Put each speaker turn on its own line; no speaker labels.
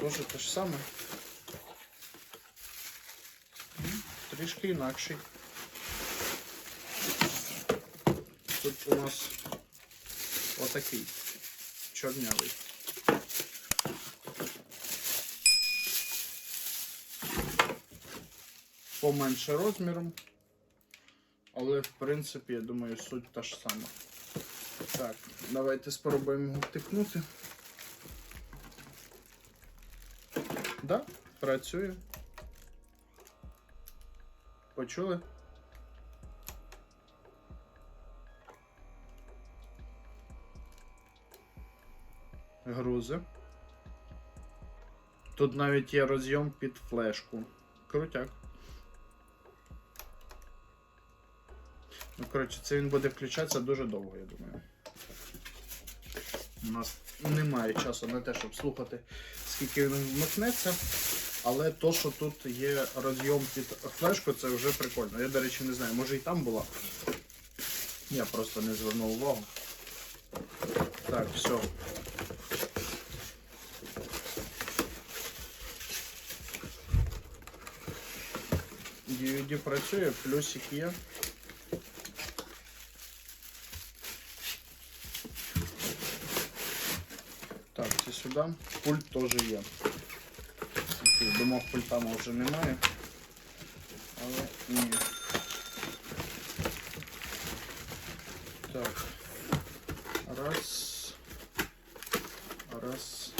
теж те ж саме. Трішки інакший. Тут у нас отакий чорнявий. Поменше розміром. Але в принципі, я думаю, суть та ж сама. Так, давайте спробуємо його втикнути. Да, працює. Почули? Грузи. Тут навіть є розйом під флешку. Крутяк. Ну, коротше, це він буде включатися дуже довго, я думаю. У нас немає часу на те, щоб слухати, скільки він вмикнеться. Але то, що тут є розйом під флешку, це вже прикольно. Я, до речі, не знаю, може і там була. Я просто не звернув увагу. Так, все. DVD працює, плюсик є. Це сюди. Пульт тоже є. Думав, пульта вже немає. Але ні. Так. Раз. Раз.